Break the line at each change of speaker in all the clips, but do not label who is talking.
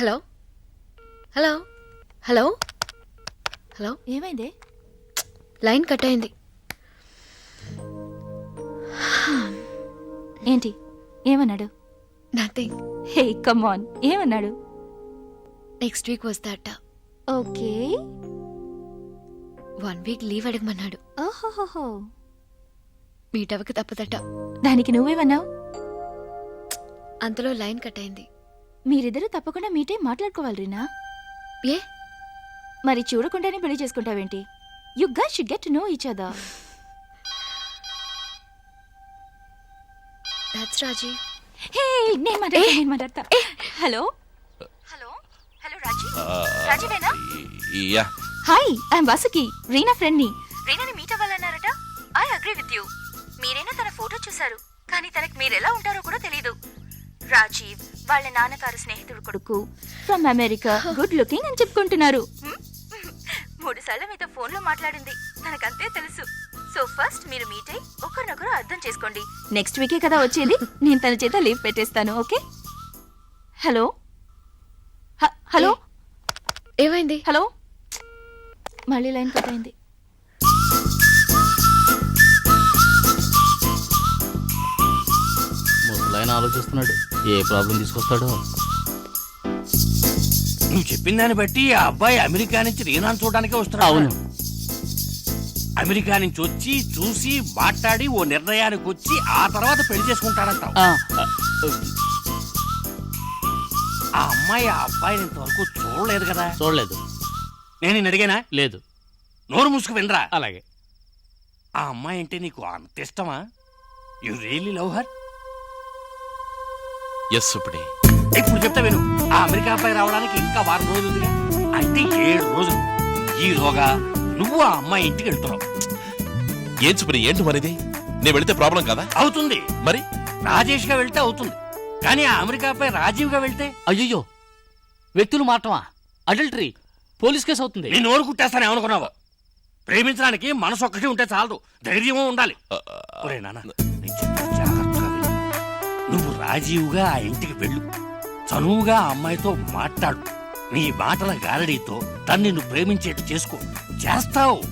Hello? Hello? Hello? Hello?
ఏమైందే?
Line cut అయింది.
ఏంటి? ఏమన్నాడు?
నథింగ్
హే కమాన్ ఏమన్నాడు?
నెక్స్ట్ వీక్ వస్తాట
ఓకే.
వన్ వీక్ లీవ్ అడగమన్నాడు.
ఓహోహోహో.
మీట్ అవ్వక తప్పదట.
దానికి నువ్వేమన్నావు?
అంతలో లైన్ కట్ అయింది.
మీరిద్దరూ తప్పకుండా మీటే మాట్లాడుకోవాలి రీనా.
ఏ?
మరి చూడకుండానే పెళ్ళి చేసుకుంటావేంటి? You guys should get to know each other
that's Raji
hey నేను మాట్లాడతా నేను మాట్లాడతా. Hello hello hello Raji రాజీవేనా
yeah
hi I'm Vasuki Reena ఫ్రెండ్ని రీనాని మీట్ అవ్వాలన్నారట? ఐ అగ్రీ విత్ యూ మీరైనా తన ఫోటో చూశారు కానీ తనకి మీరు ఎలా ఉంటారో కూడా తెలియదు రాజీవ్ వాళ్ళ నాన్నగారు స్నేహితుడు కొడుకు. ఫ్రమ్ అమెరికా గుడ్ లుకింగ్ అని చెప్పుకుంటున్నారు? మూడు సార్లు మీతో ఫోన్లో మాట్లాడింది. తనకంతే తెలుసు. సో ఫస్ట్ మీరు మీట్ అయి ఒకరినొకరు అర్థం చేసుకోండి. నెక్స్ట్ వీకే కదా వచ్చేది? నేను తన చేత లీవ్ పెట్టేస్తాను ఓకే? హలో హ- హలో
ఏమైంది?
హలో మళ్ళీ లైన్ కట్ అయింది.
ఆలోచిస్తున్నాడు. ఏ ప్రాబ్లం తీసుకొస్తాడో.
నువ్వు చెప్పిన దాన్ని బట్టి ఆ అబ్బాయి అమెరికా నుంచి రీనాను చూడడానికే వస్తున్నాడు.
అవును.
అమెరికా నుంచి వచ్చి చూసి మాట్లాడి ఓ నిర్ణయానికి వచ్చి ఆ తర్వాత పెళ్ళి చేసుకుంటాడంటావు.
ఆ,
అమ్మాయి ఆ అబ్బాయిని ఇంతవరకు చూడలేదు కదా?
చూడలేదు.
నేను నిన్ను అడిగానా?
లేదు.
నోరు మూసుకు వినరా?
అలాగే.
ఆ అమ్మాయి అంటే నీకు అంత ఇష్టమా? You really love her
yes సుప్డి
ఇప్పుడు చెప్తా విను. ఆ అమెరికా అబ్బాయి రావడానికి ఇంకా వారం రోజులు ఉందిగా. అంటే ఏడు రోజులు. ఈలోగా నువ్వు ఆ అమ్మాయి ఇంటికి వెళ్తున్నావు.
ఏం సుప్డి ఏంటి మరిది? నేను వెళితే ప్రాబ్లం కదా?
అవుతుంది.
మరి?
రాజేష్గా వెళ్తే అవుతుంది. కానీ ఆ అమెరికా అబ్బాయి రాజీవ్గా వెళ్తే?
అయ్యయ్యో. వ్యక్తులు మారటమా అడల్టరీ. పోలీస్ కేసు అవుతుంది.
నీ నోరు కుట్టేస్తాను ఏమనుకున్నావు? ప్రేమించడానికి మనసు ఒక్కటి ఉంటే చాలదు. ధైర్యము ఉండాలి. ఒరే నాన్న నువ్వు రాజీవ్గా ఆ ఇంటికి వెళ్ళు. చనువుగా ఆ అమ్మాయితో మాట్లాడు. నీ మాటల గారడీతో తను నిన్ను ప్రేమించేట్టు చేసుకో. చేస్తావు.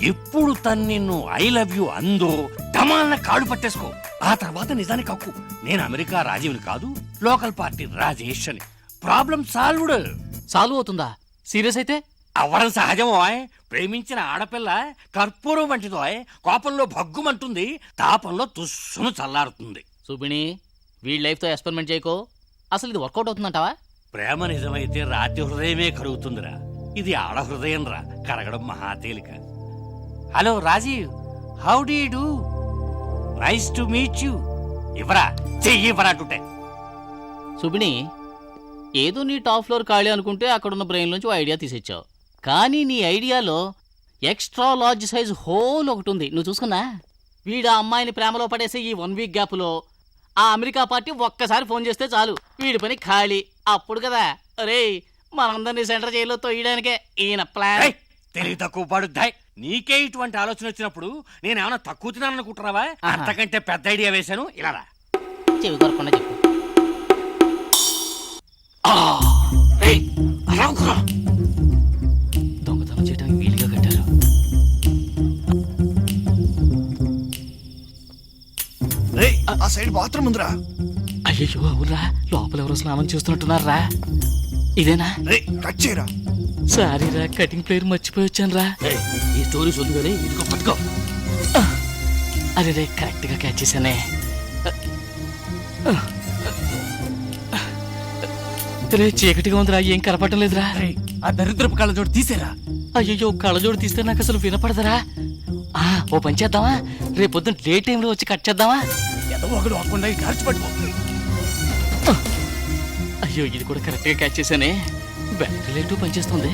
ఎప్పుడు తను నిన్ను ఐ లవ్ యు అందో టమాలన కాడు పట్టేసుకో. ఆ తర్వాత నిజానికి హక్కు నేను అమెరికా రాజీవ్ని కాదు లోకల్ పార్టీ రాజేష్ అని ప్రాబ్లం సాల్వ్డ్.
సాల్వ్ అవుతుందా? సీరియస్ అయితే?
అవ్వడం సహజమో ప్రేమించిన ఆడపిల్ల కర్పూరం వంటిదో కోపంలో భగ్గుమంటుంది తాపంలో తుస్సును చల్లారుతుంది.
సుబిణి వీడి లైఫ్తో ఎక్స్పెరిమెంట్ చేయకో. అసలు ఇది వర్కౌట్ అవుతుందంటావా?
ప్రేమ నిజమైతే రాతి హృదయమే కరుగుతుందిరా. ఇది ఆడ హృదయం రా కరగడం మహా తేలిక. Hello Rajeev how do do? Nice to meet you. ఇవ్వరా చెయ్యి అంటుంటే.
సుబిణి ఏదో నీ టాప్ ఫ్లోర్ ఖాళీ అనుకుంటే అక్కడున్న బ్రెయిన్ నుంచి ఓ ఐడియా తీసేచ్చావు. కానీ నీ ఐడియాలో ఎక్స్ట్రా లార్జ్ సైజ్ హోల్ ఒకటి ఉంది. నువ్వు చూసుకున్నా? వీడు ఆ అమ్మాయిని ప్రేమలో పడేసే ఈ వన్ వీక్ గ్యాప్లో ఆ అమెరికా పార్టీ ఒక్కసారి ఫోన్ చేస్తే చాలు. వీడి పని ఖాళీ. అప్పుడు కదా. అరే మనందరినీ సెంటర్ జైల్లో తొయ్యడానికే ఈయన ప్లాన్.
తెలివి తక్కువ పడుద్దాయ్ నీకే ఇటువంటి ఆలోచన వచ్చినప్పుడు నేనేమన్నా తక్కువ
ఆహా.
అంతకంటే పెద్ద ఐడియా వేశాను. ఇలా రా.
చెవి కొరకుండా చెప్పు.
బాత్రూమ్ ఉందిరా.
అయ్యో అవునరా. లోపల ఎవరో స్నానం చేస్తున్నట్టున్నారా? ఇదేనా?
రే కట్ చేయరా.
సారీ రా కటింగ్ ప్లేయర్ మర్చిపోయి వచ్చాను రా
ఏయ్, ఈ స్టోరీ సొద్దు కానీ ఇదిగో పట్టుకో.
అరే రే కరెక్ట్గా క్యాచ్ చేశానే. రే చీకటిగా ఉందిరా ఏం కనపడటం లేదురా.
ఆ దరిద్రపు కళ్ళ తీసేరా.
అయ్యో కళ్ళజోడు తీస్తే నాకు అసలు వినపడదరా. ఆ, ఓ పని చేద్దామా? రేపు పొద్దున్న డే టైంలో వచ్చి కట్ చేద్దామా?
ఒకడు ఖర్చు పట్టుకో.
అయ్యో ఇది కూడా కరెక్ట్గా క్యాచ్ చేశానే. బ్యాటరీ లైట్ పనిచేస్తుంది.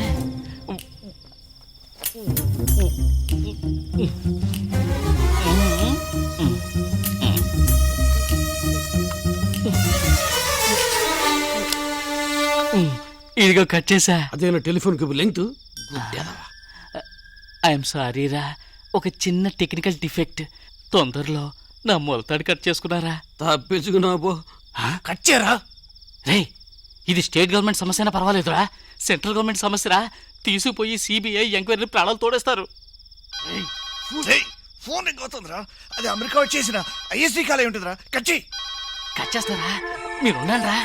ఇదిగో కట్ చేసా
అదేనా టెలిఫోన్కి లెంగ్త్
ఐఎమ్ సారీ రా. ఒక చిన్న టెక్నికల్ డిఫెక్ట్ తొందరలో నా మొలతాడు కట్ చేసుకున్నారా?
తప్పించుకున్నావు కట్ చేయరా?
రే ఇది స్టేట్ గవర్నమెంట్ సమస్యనా పర్వాలేదురా. సెంట్రల్ గవర్నమెంట్ సమస్యరా. తీసుకుపోయి సిబిఐ ఎంక్వైరీ ప్రాణాలు తోడేస్తారు.
ఫోన్ అవుతుందిరా. అది అమెరికా వచ్చేసిన ఐఎస్డి కాలే ఉంటుందిరా. కచ్చి
కట్ చేస్తారా? మీరు ఉండండి రా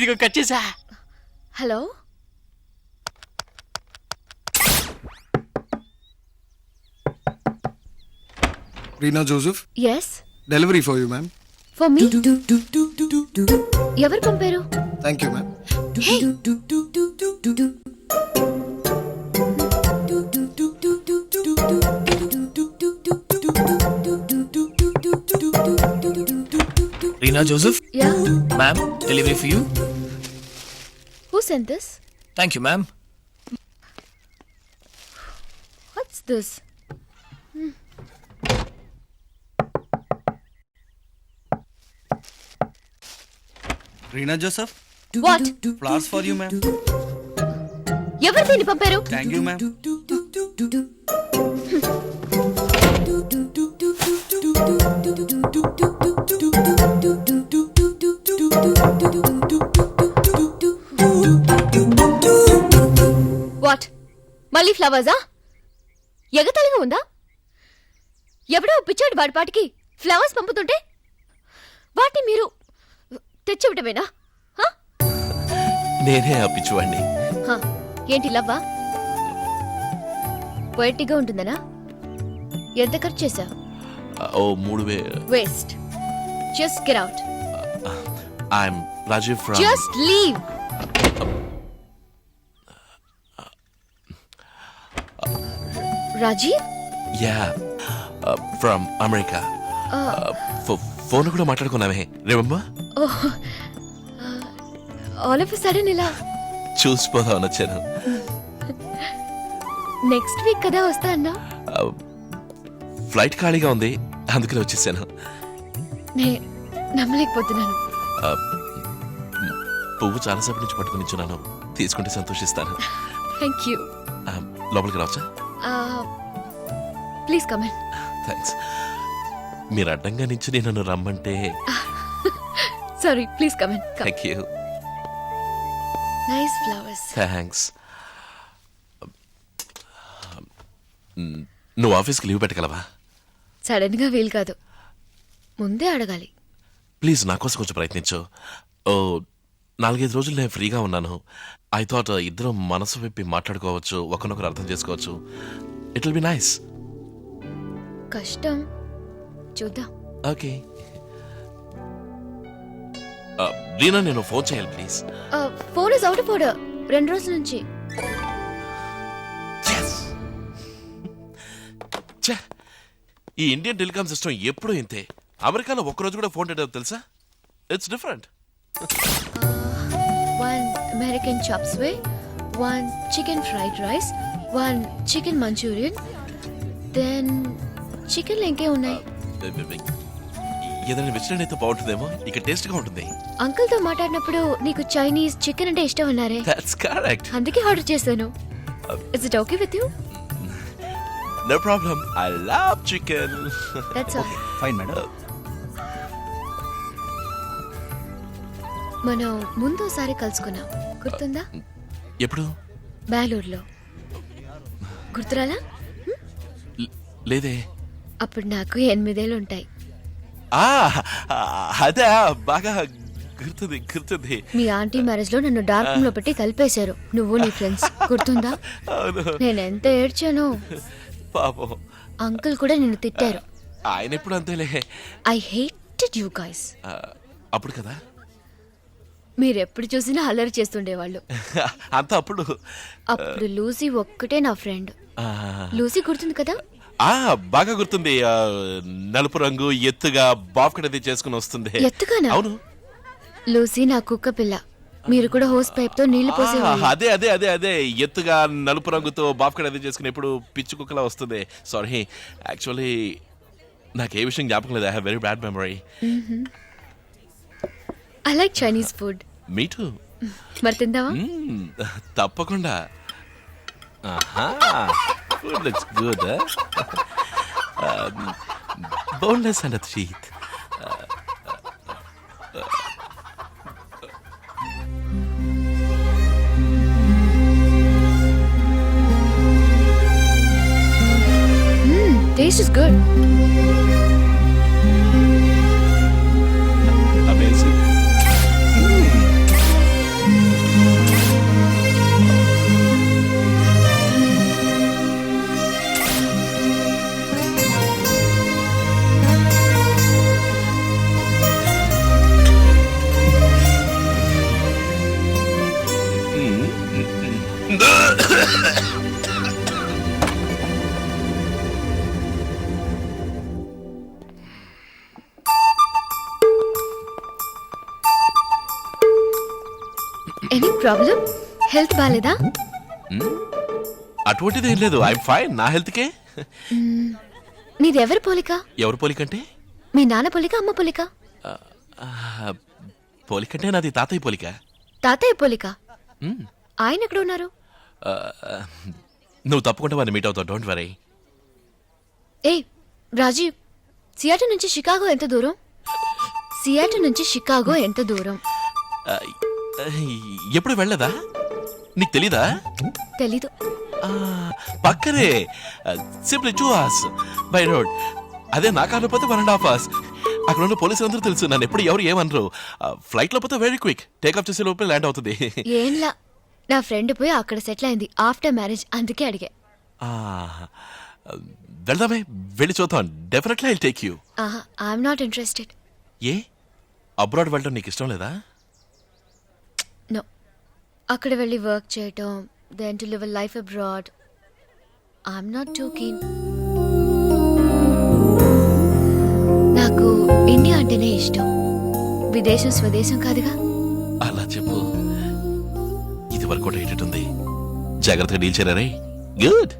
ఇదిగో కట్ చేసా
hello
Reena Joseph
yes
delivery for you ma'am
for me ఎవరు పంపారు
thank you ma'am
Reena Joseph
yeah
ma'am delivery for you
who sent this
thank you ma'am
what's this
Reena Joseph
what
flowers for you ma'am
ఎవరు దీన్ని పంపారు?
Thank you ma'am
మళ్ళీ ఫ్లవర్సా? ఎగతలిగా ఉందా? ఎవడో పిచ్చాడు వాడి పాటికి ఫ్లవర్స్ పంపుతుంటే వాటిని మీరు తెచ్చివ్వటమేనా? హ?
నేనే ఆ పిచ్చివాడిని
ఏంటి లవ్వా? పొయటిగా ఉంటుందనా? ఎంత ఖర్చు చేశా
ఓ మూడు
waste. Just get out.
I'm Rajeev from
just leave. Rajeev?
Yeah from America phone కూడా మాట్లాడుకున్నామే. రిమెంబర్
ఆల్ ఆఫ్ సడన్ ఇలా.
చూసిపోదామని వచ్చాను.
నెక్స్ట్ వీక్ కదా వస్తా అన్నా?
ఫ్లైట్ ఖాళీగా ఉంది. అందుకనే వచ్చేసాను.
నే నమ్మలేకపోతున్నాను.
పువ్వు చాలాసేపటి నుంచి పట్టుకుని ఇచ్చున్నాను తీసుకుంటే సంతోషిస్తాను.
థ్యాంక్ యూ
ఆ, లోపలికి రావచ్చా?
ప్లీజ్ కమన్
థ్యాంక్స్ మీరు అడ్డంగా నుంచి నన్ను రమ్మంటే
sorry please come on
thank you
nice flowers
thanks నువ్వు ఆఫీస్కి లీవ్ పెట్టగలవా?
సడన్గా వీలు కాదు. ముందే అడగాలి.
ప్లీజ్ నా కోసం కొంచెం ప్రయత్నించు. ఓ నాలుగైదు రోజులు నేను ఫ్రీగా ఉన్నాను. ఐ థాట్ ఇద్దరం మనసు విప్పి మాట్లాడుకోవచ్చు ఒకరినొకరు అర్థం చేసుకోవచ్చు. ఇట్ విల్ బి నైస్
కష్టం. చూద్దాం.
ఓకే రీనా నేను ఫోన్ చేయాలి please
phone is out of order రెండు రోజుల నుంచి.
ఈ ఇండియన్ టెలికాం సిస్టమ్ ఎప్పుడూ ఇంతే? అమెరికాలో ఒక్కరోజు కూడా ఫోన్ డేటా తెలుసా? It's different
one American chop suey one chicken fried rice one chicken Manchurian then chicken ఇంకే ఉన్నాయి
ఏదైనా వెజిటేరియన్ అయితే బాగుంటుందేమో? ఇక టేస్ట్గా ఉంటుంది.
అంకుల్తో మాట్లాడినప్పుడు నీకు చైనీస్ చికెన్ అంటే ఇష్టం అన్నారే.
దట్స్ కరెక్ట్
అందుకే ఆర్డర్ చేశాను. It's it okay with you
no problem I love chicken
that's all
fine madam
మనం ముందోసారి కలుసుకున్నాం. గుర్తుందా?
ఎప్పుడు?
బెంగళూరులో. గుర్తురాలా?
లేదే.
అప్పుడు నాకు ఎనిమిదేళ్ళు ఉంటాయి
అదే బాగా గుర్తుంది గుర్తుంది.
మీ ఆంటీ మ్యారేజ్లో నన్ను డార్క్ రూమ్లో పెట్టి కలిపేశారు. నువ్వు నీ ఫ్రెండ్స్. గుర్తుందా? నేను ఎంత ఏడ్చానో.
పాపం.
అంకుల్ కూడా నిన్ను తిట్టారు.
ఆయన ఎప్పుడు అంతేలే.
ఐ హేటెడ్ యూ గైస్
అప్పుడు కదా?
మీరు ఎప్పుడు చూసినా అల్లరి చేస్తుండేవాళ్ళు.
అంత అప్పుడు.
అప్పుడు లూసీ ఒక్కటే నా ఫ్రెండ్. లూసీ గుర్తుంది కదా?
ఆ బాగా గుర్తుంది. నలుపు రంగు ఎత్తుగా బాఫ్కడ్ అది చేసుకుని వస్తుంది.
ఎత్తుగానా?
అవును.
లూసీ నా కుక్క పిల్ల. మీరు కూడా హోస్ పైప్తో
నీళ్ళు
పోసేవాళ్ళు.
అదే అదే అదే అదే. ఎత్తుగా నలుపు రంగుతో బాఫ్కడ్ అది చేసుకుని ఎప్పుడు పిచ్చి కుక్కలా వస్తుంది. సారీ యాక్చువల్లీ నాకు ఏ విషయం జ్ఞాపకం లేదు. I have very bad memory
I like Chinese food
me too.
మరి తిందావా
తప్పకుండా. Food looks good boneless and teeth
taste is good problem? Health బాగాలేదా
అటువంటిది ఏం లేదు. I'm fine. నా హెల్త్కే?
నీది ఎవరి పోలిక?
ఎవరు పోలికంటే?
మీ నాన్న పోలిక అమ్మ పోలిక?
పోలికంటే నాది తాతయ్య పోలిక.
తాతయ్య పోలిక. ఆయన ఎక్కడ ఉన్నారు?
ఆ, నువ్వు తప్పకుండా వాడిని మీట్ అవుతావు. డోంట్ వరీ
ఏ రాజీవ్ సియాటో నుంచి షికాగో ఎంత దూరం? సియాటో నుంచి షికాగో ఎంత దూరం?
ఎప్పుడు వెళ్ళదా? నీకు తెలీదా?
తెలీదు.
ఆ, పక్కనే simply two hours by road అదే నా కార్లో పోతే వన్ అండ్ హాఫ్ అవర్స్ అక్కడ ఉన్న పోలీసులు అందరూ తెలుసు నన్ను ఎప్పుడు ఎవరు ఏమనరు. ఫ్లైట్లో పోతే వెరీ క్విక్ టేక్ ఆఫ్ చేసే లోపల ల్యాండ్ అవుతుంది.
ఏంలా? నా ఫ్రెండ్ పోయి అక్కడ సెటిల్ అయింది. ఆఫ్టర్ మ్యారేజ్ అందుకే అడిగా.
వెళ్దామే వెళ్ళి చూద్దాం. Definitely I take you
I'm not interested
A? Abroad వెళ్ళడం నీకు ఇష్టం లేదా?
నో అక్కడ వెళ్ళి వర్క్ చేయటం then to live life abroad I'm not too keen నాకు ఇండియా అంటేనే ఇష్టం. విదేశం స్వదేశం కాదుగా.
అలా చెప్పు. ఇది వరకు అయ్యేటట్టుంది జాగ్రత్తగా డీల్ చేయరా గుడ్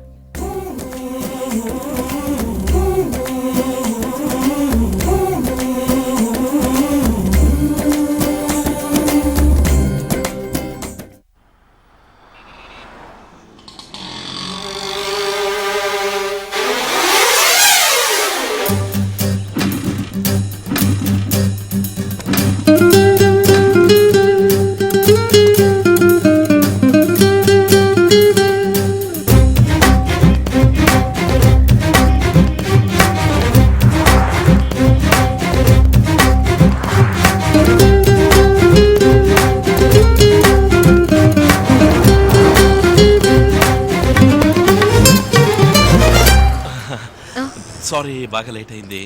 సారీ బాగా లేట్ అయింది.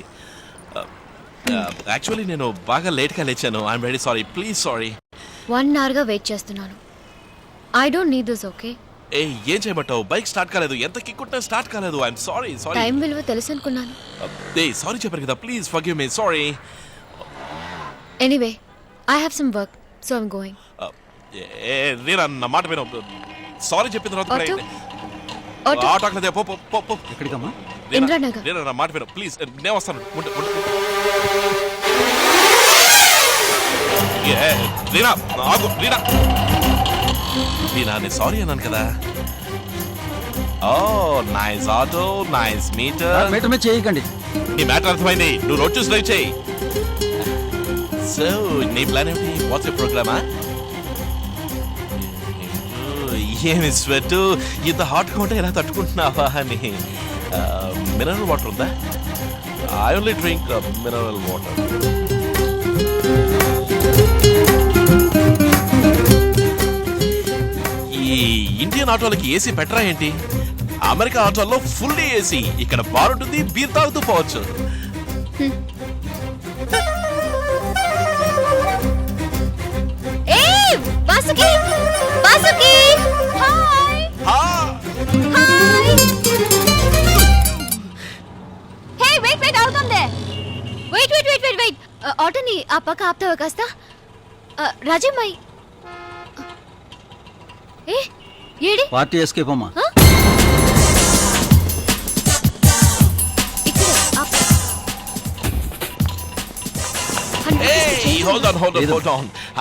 యాక్చువల్లీ నేను బాగా లేట్గా లేచాను. I'm very sorry please sorry
one అవర్గా wait చేస్తున్నాను. I don't need this okay
ఏ ఏం చేయమంటావు? బైక్ స్టార్ట్ కాలేదు. ఎంత కిక్కుంటా స్టార్ట్ కాలేదు. ఐఎమ్ సారీ సారీ
టైం విలువ తెలుసు అనుకున్నాను.
ఏ సారీ చెప్పారు కదా. Please forgive me sorry
anyway I have some work so I'm going
ఏ రీనా నా మాట విను. సారీ చెప్పిన తర్వాత
ఆటో? ఆటో?
పో పో పో.
ఎక్కడికమ్మా?
ఇంద్రానగర్.
రీనా నా మాట విను. ప్లీజ్ నేను వస్తాను. ఉండు, ఉండు. ఏ, రీనా ఆగు రీనా రీనా నేను సారీ అన్నాను కదా. ఓ nice auto nice meter.
Meter మీద చేయకండి.
నీ మ్యాటర్ అర్థమైంది. నువ్వు రోడ్ చూసి డ్రైవ్ చేయి. సో నీ ప్లాన్ ఏమిటి? వాట్స్ యూ ప్రోగ్రామా ఏమి స్వెట్? ఇంత హాట్గా ఉంటే ఎలా తట్టుకుంటున్నావా అని. Uh, మినరల్ వాటర్ ఉందా? I only drink mineral water ఈ ఇండియన్ ఆటోలకి ఏసీ పెట్టరా ఏంటి? అమెరికా ఆటోల్లో ఫుల్ ఏసీ ఇక్కడ బార్ ఉంటుంది బీర్ తాగుతూ పోవచ్చు.
పక్క ఆపుతావా కాస్త? రాజమ్మాయి. ఏ ఏడి?
పార్టీ ఎస్కేప్ అమ్మా.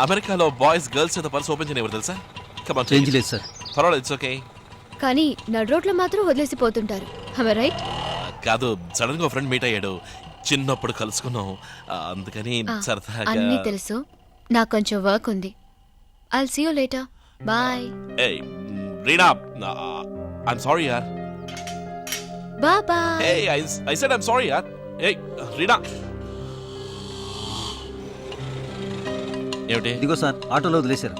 అమెరికాలో బాయ్స్ గర్ల్స్ చేత పర్స్ ఓపెన్ చేయనివ్వరు తెలుసా? కమాన్
చేంజ్ లేదు సార్
పర్వాలేదు ఇట్స్ ఓకే
కానీ నడు రోడ్లో మాత్రం వదిలేసిపోతుంటారు రైట్
కాదు సడన్గా ఫ్రెండ్ మీట్ అయ్యాడు. చిన్నప్పుడు కలుసుకున్నాం. అందుకని సరదాగా
అన్నీ తెలుసు. నాకు కొంచెం వర్క్ ఉంది. I'll see you later bye
ఏయ్ రీనా ఐఎమ్ సారీ యార్
బా బాయ్
ఏయ్ ఐ సెడ్ ఐఎమ్ సారీ యార్ ఏయ్ రీనా. ఏమిటి
ఇదిగో సార్ ఆటోలో వదిలేశారు.